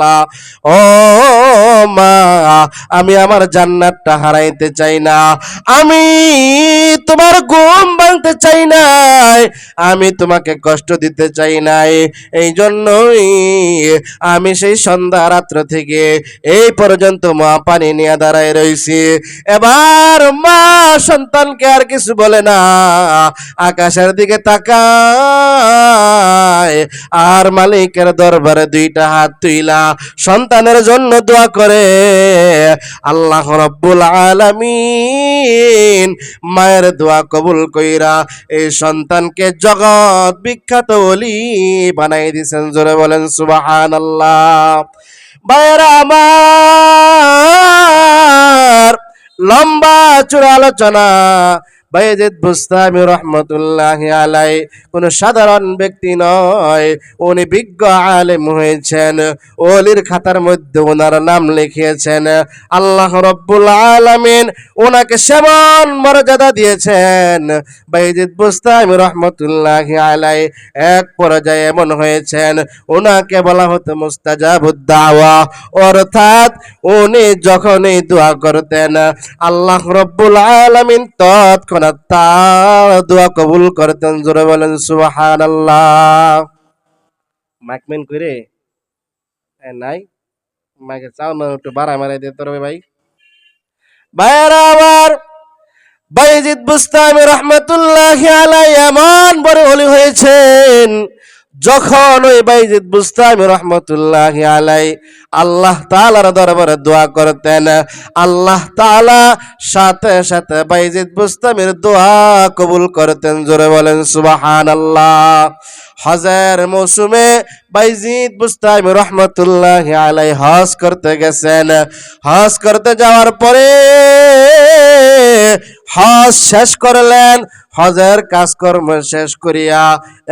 আল্লাহ। ও মা, আমি আমার জান্নাতটা হারাইতে চাই না। আমি তোমার ঘুম ভাঙতে চাই নাই। আমি তোমাকে কষ্ট দিতে চাই নাই। এই জন্যই আমি সেই সন্ধ্যা রাত্র থেকে এই পর্যন্ত মা পানি নিয়ে দাঁড়ায় রয়েছি এবার মা সন্তানকে আর কিছু বলে না। আকাশের দিকে আর মালিকের দরবারে দুইটা হাত তুইলা সন্তানের জন্য দোয়া করে। আল্লাহ রব্বুল আলামিন মায়ের দোয়া কবুল কইরা এই সন্তানকে জগৎ বিখ্যাত ওলি বানাই দিছেন। জোরে বলেন সুবাহান আল্লাহ বাইরা আমার লম্বা চূড়া আলোচনা বাইজিদ বুস্তামি রহমতুল্লাহ আলাই, কোন সাধারণ ব্যক্তি নয়। উনি বিজ্ঞ আলেম হয়েছেন, ওলির খাতার মধ্যে ওনার নাম লিখিয়েছেন। আল্লাহ রব্বুল আলামিন ওনাকে সেমন মর্যাদা দিয়েছেন। বাইজিদ বুস্তামি রহমতুল্লাহ আলাই এক পর্যায়ে এমন হয়েছেন, ওনাকে বলা হতো মুস্তাজাবুদ্দাওয়া। অর্থাৎ উনি যখনই দোয়া করতেন, আল্লাহ রব্বুল আলামিন তৎক্ষণাৎ তার দোয়া কবুল করতেন জোরে বলেন সুবহানাল্লাহ। মাইকমেন করে। এ, নাই। মাইকে চাও না একটু বাড়া মারাই দিয়ে তোর ভাই। ভাইয়েরা আবার বাইজিদ বুস্তামি রহমতুল্লাহ আলাই এমন বড় হলি হয়েছেন যখন ওই বাইজিদ বুস্তামি রহমতুল্লাহ আলাই আল্লাহ তালার দরবারে দোয়া করতেন, আল্লাহ তালা সাথে সাথে বাইজিদ বুস্তামির দোয়া কবুল করতেন। জোরে বলেন সুবাহান আল্লাহ হজের মৌসুমে বাইজিদ বুস্তামি রহমতুল্লাহ আলাই হজ করতে গেছেন। হজ করতে যাওয়ার পরে হজ শেষ করলেন, হজের কাজকর্ম শেষ করিয়া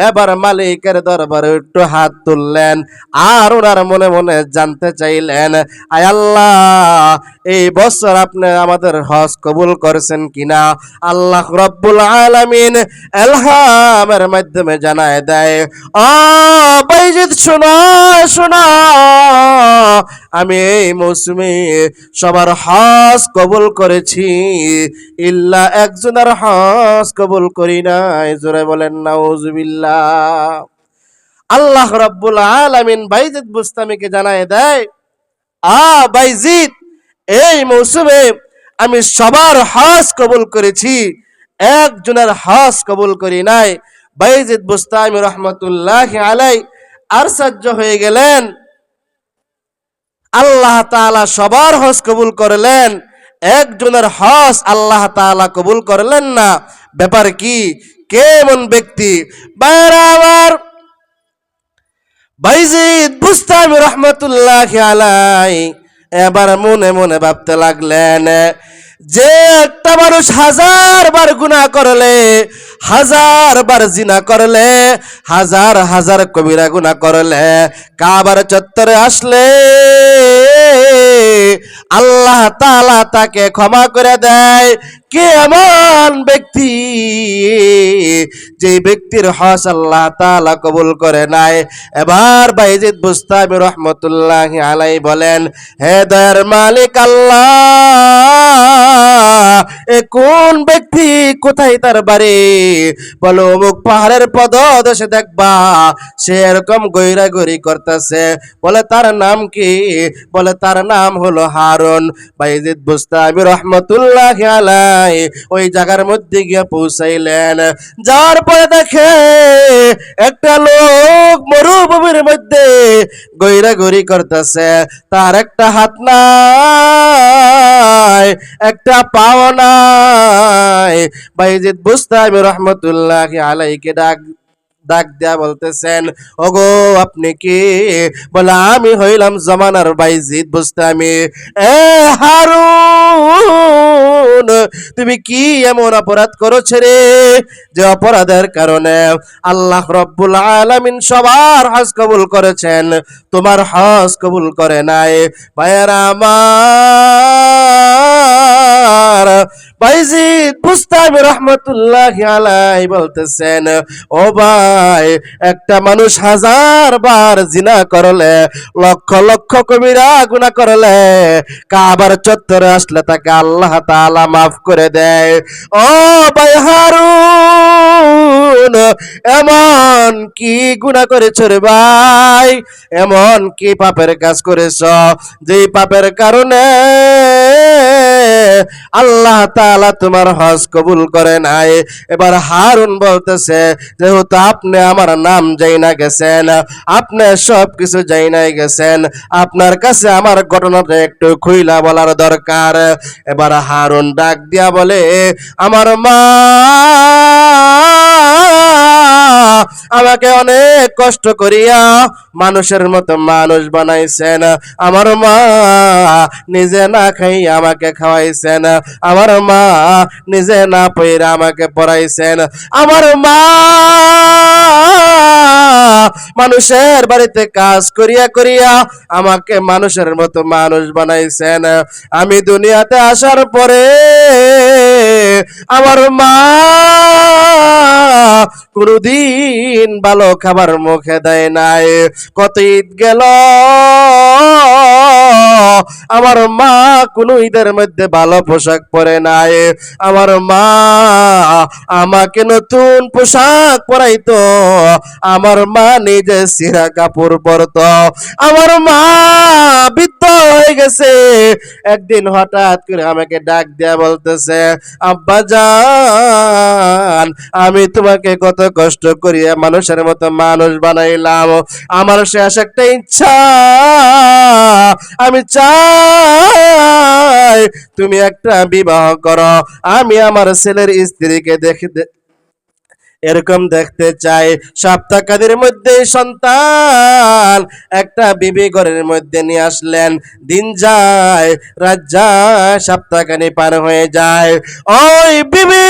এবার মালিকের দরবারে একটু হাত তুললেন। আর ওনার মনে মনে জানতে চাইলেন, আয় আল্লাহ এই বছর আপনি আমাদের হজ কবুল করেছেন কিনা? আল্লাহ রব্বুল আলামিন এলহামের মাধ্যমে জানায় দেয় ও বাইজিদ, শোনো শোনো। আমি এই মৌসুমে সবার হজ কবুল করেছি। ইল্লা একজনের হজ কবুল করি নাই। জোরে বলেন, নাউজুবিল্লাহ। আল্লাহ রাব্বুল আলামিন বাইজিদ বুস্তামিকে জানায় দেয় আ বাইজিদ এই মৌসুমে আমি সবার হজ কবুল করেছি, একজনের হজ কবুল করি নাই। বাইজিদ বুস্তামি রহমতুল্লাহ আলাই আশ্চর্য হয়ে গেলেন। আল্লাহ তাআলা সবার হজ কবুল করলেন, একজনের হজ আল্লাহ তাআলা কবুল করলেন না। ব্যাপার কি? কেমন ব্যক্তি? বাইরা বাইজিদ বুস্তামি রহমতুল্লাহ আলাই এবার মনে মনে ভাবতে লাগলেন যে একটা মানুষ হাজার বার গুণা করলে হাজার বার জিনা করলে, হাজার হাজার কবিরা গুণা করলে, কাবার চত্বরে আসলে আল্লাহ তাআলা তাকে ক্ষমা করে দেয়। কে এমন ব্যক্তি যে ব্যক্তির হস আল্লাহ তাআলা কবুল করে নাই? এবার বাইজিদ বুস্তামি রহমতুল্লাহ আলাই বলেন, হে দয়ার মালিক আল্লাহ, এ কোন ব্যক্তি কোথায় তার বাড়ি? বলো, অমুক পাহাড়ের পদদেশে দেখবা, সে এরকম গৈরা গরি করতেছে। বলে, তার নাম কি? বলে, তার নাম হলো হারুন। বাইজিদ বুস্তামি রহমতুল্লাহ আলাই ওই জায়গার মধ্যে গিয়ে পৌঁছাইলেন। যাওয়ার পরে দেখে একটা লোক মরুভূমির মধ্যে গৈরা গরি করতেছে। তার একটা হাত নাই, একটা পাও নাই। বাইজিদ বুস্তামি রহমতুল্লাহ আলাইকে ডাক ডাক দেয়া বলতেছেন, ওগো, আপনি কি? বলে, আমি হইলাম জমানার বাইজিদ আমি এ হারুন তুমি কি এমন অপরাধ করেছ রে? যে অপরাধের কারণে আল্লাহ রব্বুল আলামিন সবার হজ কবুল করেছেন, তোমার হজ কবুল করে নাই। ভাইয়েরা আমার বলতেছেন, ও ভাই, একটা মানুষ হাজার বার জিনা করলে, লক্ষ লক্ষ করলে, কাবার চত্বরে আসলে তাকে আল্লাহ মাফ করে দেয়। ও ভাই হারুন! এমন কি গুণা করেছ রে ভাই? এমন কি পাপের কাজ করেছ? যে পাপের কারণে আল্লাহ তাআলা তোমার হজ কবুল করে নাই। এবার হারুন বলতেছে, যেহেতু আপনি আমার নাম যাই না গেছেন, আপনি সব কিছু যাই নাই গেছেন, আপনার কাছে আমার ঘটনাটা একটু খুইলা বলার দরকার। এবার হারুন ডাক দিয়া বলে, আমার মা আমাকে অনেক কষ্ট করিয়া মানুষের মতো মানুষ বানাইছেন। আমার মা নিজে না খাই আমাকে খাওয়াইছেন। আমার মা নিজে না পইরা আমাকে পড়াইছেন। আমার মা মানুষের বাড়িতে কাজ করিয়া করিয়া আমাকে মানুষের মতো মানুষ বানাইছেন। আমি দুনিয়াতে আসার পরে আমার মা কোনদিন ভালো খাবার মুখে দেয় নাই। কত ঈদ গেল? আমার মা কোন ঈদের মধ্যে ভালো পোশাক পরে নাই। আমার মা আমাকে নতুন পোশাক পরাইতো। আমার মা নিজে সিরা কাপড় পরতো। আমার মা বৃদ্ধ হয়ে গেছে। একদিন হঠাৎ করে আমাকে ডাক দেয়া বলতেছে, আব্বা জান, আমি তোমাকে কত কষ্ট করিয়া মানুষের মতো মানুষ বানাইলাম। আমার শেষ একটা ইচ্ছা। আমি চাই তুমি একটা বিবাহ করো। আমি আমার ছেলের স্ত্রীকে দেখে এরকম দেখতে চাই। সপ্তাহের মধ্যে সন্তান একটা বিবি ঘরের মধ্যে নিয়ে আসলেন। দিন যায়, রাত যায়, সপ্তাহখানি পার হয়ে যায়। ওই বিবি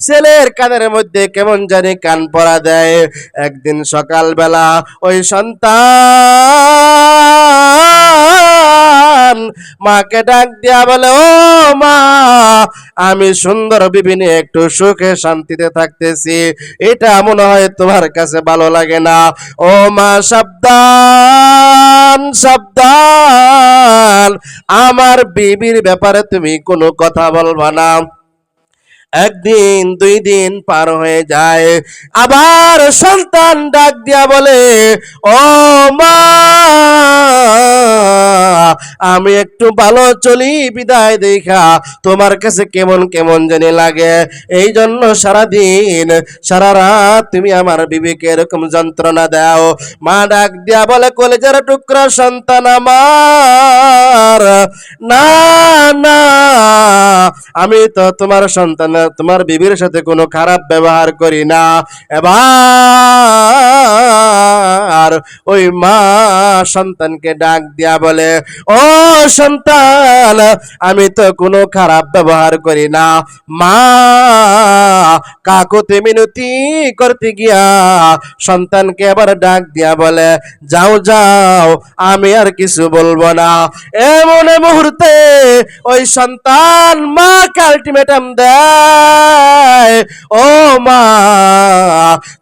ছেলের কানের মধ্যে কেমন জানি কান পরা দেয়। একদিন সকালবেলা ওই সন্তান মাকে ডাক দিয়া বলে, ও মা, আমি সুন্দর বিবিনে একটু সুখে শান্তিতে থাকতেছি। এটা মনে হয় তোমার কাছে ভালো লাগে না। ও মা, সাবধান সাবধান। আমার বিবির ব্যাপারে তুমি কোনো কথা বলবা না। একদিন, দুই দিন পার হয়ে যায়। আবার সন্তান ডাক দিয়া বলে, ও মা, আমি একটু ভালো চলি, বিদায় দেখা। তোমার কাছে কেমন কেমন জানি লাগে। এই জন্য সারাদিন, সারা রাত তুমি আমার বিবেকে এরকম যন্ত্রণা দাও। মা ডাক দিয়া বলে, কলেজের টুকরা সন্তান আমার। না না। আমি তো তোমার সন্তান তোমার বিবির সাথে কোনো খারাপ ব্যবহার করি না। এবার ওই মা সন্তানকে ডাক দিয়া বলে, ও সন্তান, আমি তো কোনো খারাপ ব্যবহার করি না। মা, কাকুতে মিনতি করতে গিয়া সন্তানকে আবার ডাক দিয়া বলে, যাও যাও, আমি আর কিছু বলব না। এমন মুহূর্তে ওই সন্তান মা মাকে আলটিমেটাম দেয়, ও মা,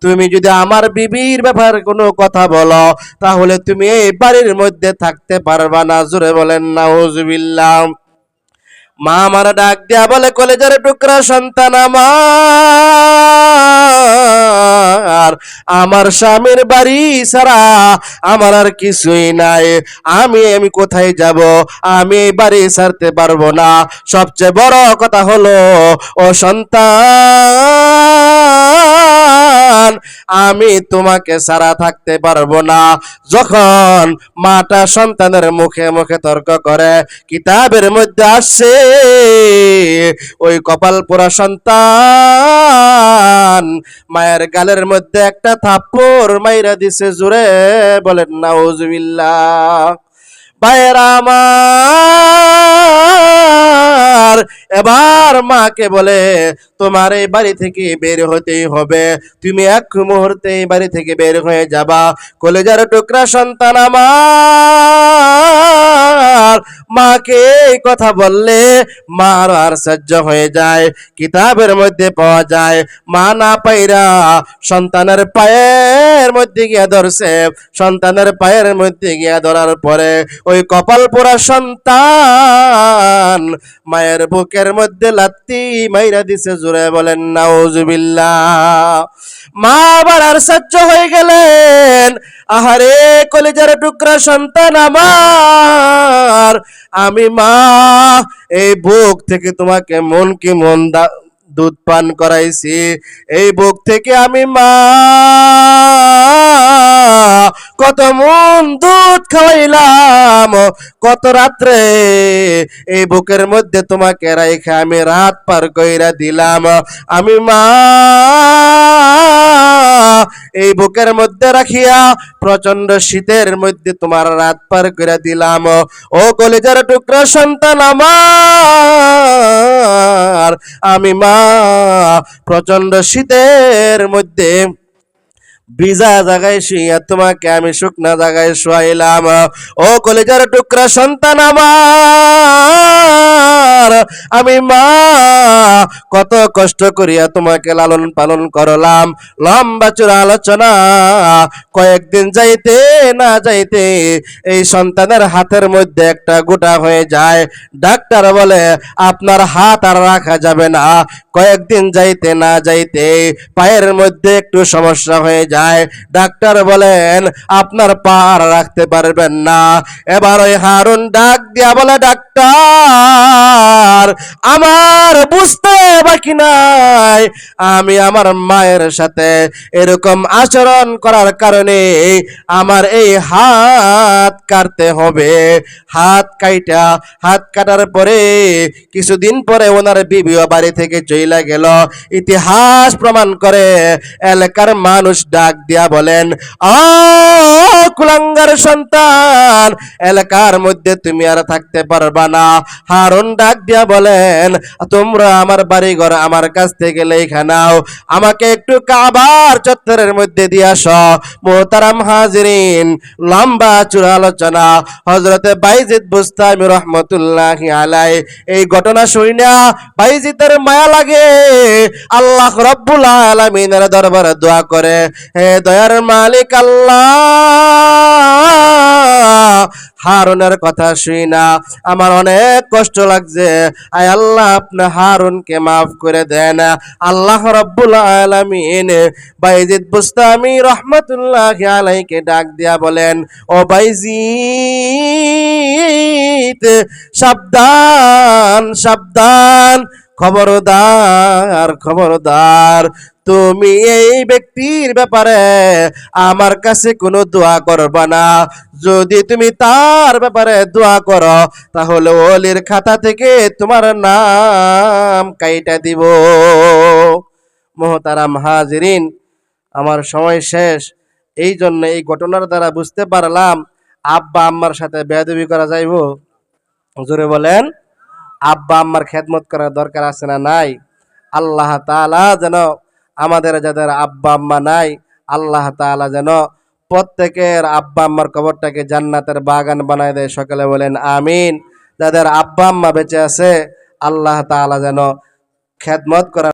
তুমি যদি আমার বিবির ব্যাপারে কোনো কথা বলো। তাহলে তুমি এই বাড়ির মধ্যে থাকতে পারবা না। জোরে বলেন না ওজুবিল্লাহ মা আমার ডাক দিয়া বলে, কলেজের টুকরা সন্তান আমার। আমার স্বামীর বাড়ি ছাড়া আমার আর কিছুই নাই। আমি আমি কোথায় যাব? আমি বাড়ি ছাড়তে পারব না। সবচেয়ে বড় কথা হলো, ও সন্তান আমি তোমাকে সারা থাকতে পারব না। যখন মাটা সন্তানের মুখে মুখে তর্ক করে, কিতাবের মধ্যে আসছে, ওই কপাল পোড়া সন্তান মায়ের গালের মধ্যে একটা থাপ্পড় মাইরা দিছে জুড়ে, বলেন, নাউজুবিল্লাহ। ভাইয়েরা আমার। এবার মাকে বলে, তোমার এই বাড়ি থেকে বের হতেই হবে। তুমি এক মুহূর্তে বাড়ি থেকে বের হয়ে যাবা। কলেজার টুকরা সন্তান আমার। মাকে এই কথা বললে, মার আর সহ্য হয়ে যায়, কিতাবের মধ্যে পাওয়া যায়। মা না পাইরা সন্তানের পায়ের মধ্যে গিয়া ধরছে। সন্তানের পায়ের মধ্যে গিয়া ধরার পরে ওই কপাল পোড়া সন্তান মায়ের বুকের মধ্যে লাত্তি মাইরা দিছে, জোরে বলেন, নাউজুবিল্লাহ। মা আবার আর সহ্য হয়ে গেলেন। আহারে, কলেজের টুকরা সন্তান আমার। আমি মা, এই বুক থেকে তোমাকে মন কি মন দুধ পান করাইছি। এই বুক থেকে আমি মা। কত মন দুধ খাওয়াইলাম, কত রাত্রে এই বুকের মধ্যে তোমাকে রাইখে আমি রাত পার কইরা দিলাম। আমি মা, এই বুকের মধ্যে রাখিয়া প্রচণ্ড শীতের মধ্যে তোমার রাত পার করে দিলাম। ও কলেজার টুকরা সন্তান আমার, আমি মা প্রচণ্ড শীতের মধ্যে ভিজা জায়গায় শুইয়া তোমাকে আমি শুকনা জায়গায় শুয়াইলাম। ও কলেজার টুকরা সন্তান আমার। আমি মা, কত কষ্ট করিয়া তোমাকে লালন পালন করলাম। লম্বা চূড়া আলোচনা, কয়েকদিন যাইতে না যাইতে এই সন্তানের হাতের মধ্যে একটা গোটা হয়ে যায়। ডাক্তার বলে, আপনার হাত আর রাখা যাবে না। কয়েকদিন যাইতে না যাইতে পায়ের মধ্যে একটু সমস্যা হয়ে যায়। ডাক্তার বলেন, আপনার পা আর রাখতে পারবেন না। এবার ওই হারুন ডাক দিয়া বলে, ডাক্তার! আমার বুঝতে বাকি নাই। আমি আমার মায়ের সাথে এরকম আচরণ করার কারণে আমার এই হাত কাটতে হবে। হাত কাইটা, হাত কাটার পরে কিছুদিন পরে ওনার বিবিও বাড়ি থেকে চইলা গেল। ইতিহাস প্রমাণ করে এলাকার মানুষ ডাক দিয়া বলেন, আ, কুলাঙ্গার সন্তান, এলাকার মধ্যে তুমি আর থাকতে পারবা না। হারুন ডাক দিয়া বলেন, তোমরা আমার বাড়ি ঘর আমার কাছ থেকে লেখা নাও। আমাকে একটু কাবার চত্বরের মধ্যে দিয়ে আস। মোহতারাম হাজিরিন, লম্বা চূড়া আলোচনা। হজরতে বাইজিদ বুস্তামি রহমতুল্লাহ আলাই এই ঘটনা শুইনা বাইজিদের মায়া লাগে। আল্লাহ রব্বুল আলামিনের দরবারে দোয়া করে, হে দয়ার মালিক আল্লাহ হারুনের কথা শুই না। আমার অনেক কষ্ট লাগছে। আয় আল্লাহ, আপনি হারুনকে মাফ করে দেন। আল্লাহ রব্বুল আলামিন বাইজিদ বুস্তামি রহমতুল্লাহ আলাইকে ডাক দিয়া বলেন, ও বাইজিদ, সাবধান সাবধান, খবরদার খবরদার তুমি এই ব্যক্তির ব্যাপারে আমার কাছে কোনো দোয়া করবা না। যদি তুমি তার ব্যাপারে দোয়া করো, তাহলে ওলির খাতা থেকে তোমার নাম কাইটা দিব। মোহতারাম হাজিরিন, আমার সময় শেষ। এই জন্য এই ঘটনার দ্বারা বুঝতে পারলাম, আব্বা আম্মার সাথে বেয়াদবি করা যাইব। জোরে বলেন, আব্বা আম্মার খেদমত করার দরকার আছে না নাই? আল্লাহ তালা যেন আমাদের যাদের আব্বা আম্মা নাই, আল্লাহ তালা যেন প্রত্যেকের আব্বা আম্মার কবরটাকে জান্নাতের বাগান বানায় দেয়। সকালে বলেন আমিন। যাদের আব্বা আম্মা বেঁচে আছে, আল্লাহ তালা যেন খেদমত করার